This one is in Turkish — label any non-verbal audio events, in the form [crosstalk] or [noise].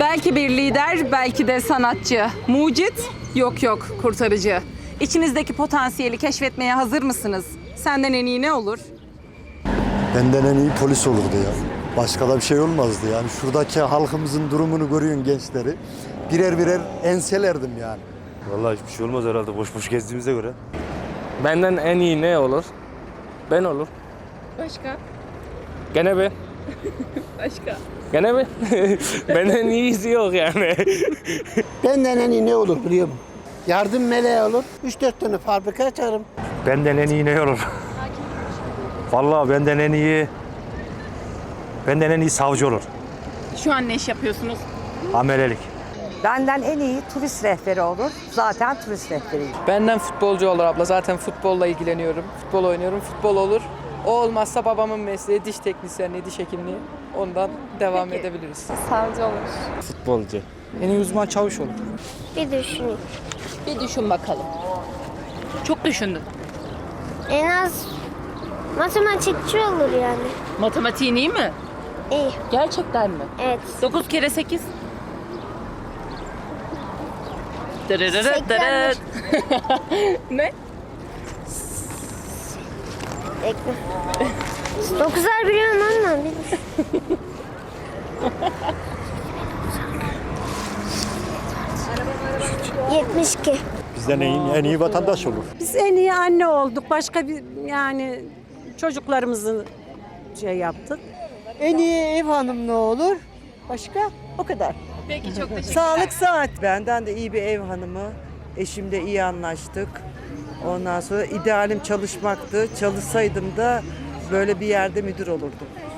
Belki bir lider, belki de sanatçı. Mucit, yok yok kurtarıcı. İçinizdeki potansiyeli keşfetmeye hazır mısınız? Senden en iyi ne olur? Benden en iyi polis olurdu ya. Başka da bir şey olmazdı yani. Şuradaki halkımızın durumunu görüyorsun gençleri. Birer birer enselerdim yani. Vallahi hiçbir şey olmaz herhalde boş boş gezdiğimize göre. Benden en iyi ne olur? Ben olur. Başka? Gene ben. [laughs] Başka. Gene ben. [laughs] Benden iyisi yok yani. [laughs] Benden en iyi ne olur biliyor musun? Yardım meleği olur. 3-4 tane fabrika açarım. Benden en iyi ne olur? Vallahi benden en iyi... Benden en iyi savcı olur. Şu an ne iş yapıyorsunuz? Amelelik. Benden en iyi turist rehberi olur. Zaten turist rehberiyim. Benden futbolcu olur abla. Zaten futbolla ilgileniyorum. Futbol oynuyorum. Futbol olur. O olmazsa babamın mesleği diş teknisyenliği, diş hekimliği. Ondan devam edebiliriz. Futbolcu. En iyi uzman çavuş olur. Bir düşüneyim. Bir düşün bakalım. Çok düşündün. En az matematikçi olur yani. Matematiğin iyi mi? İyi. Gerçekten mi? Evet. 9 kere 8. Seksendir. [laughs] ne? Bekle. Dokuzlar biliyorum ama bir düşün. Yetmiş iki. Bizden en iyi, en iyi vatandaş olur. Biz en iyi anne olduk. Başka bir yani çocuklarımızı şey yaptık. En iyi ev hanımlı olur. Başka? O kadar. Peki çok teşekkürler. Sağlık saat. Benden de iyi bir ev hanımı. Eşimle iyi anlaştık. Ondan sonra idealim çalışmaktı. Çalışsaydım da böyle bir yerde müdür olurdum.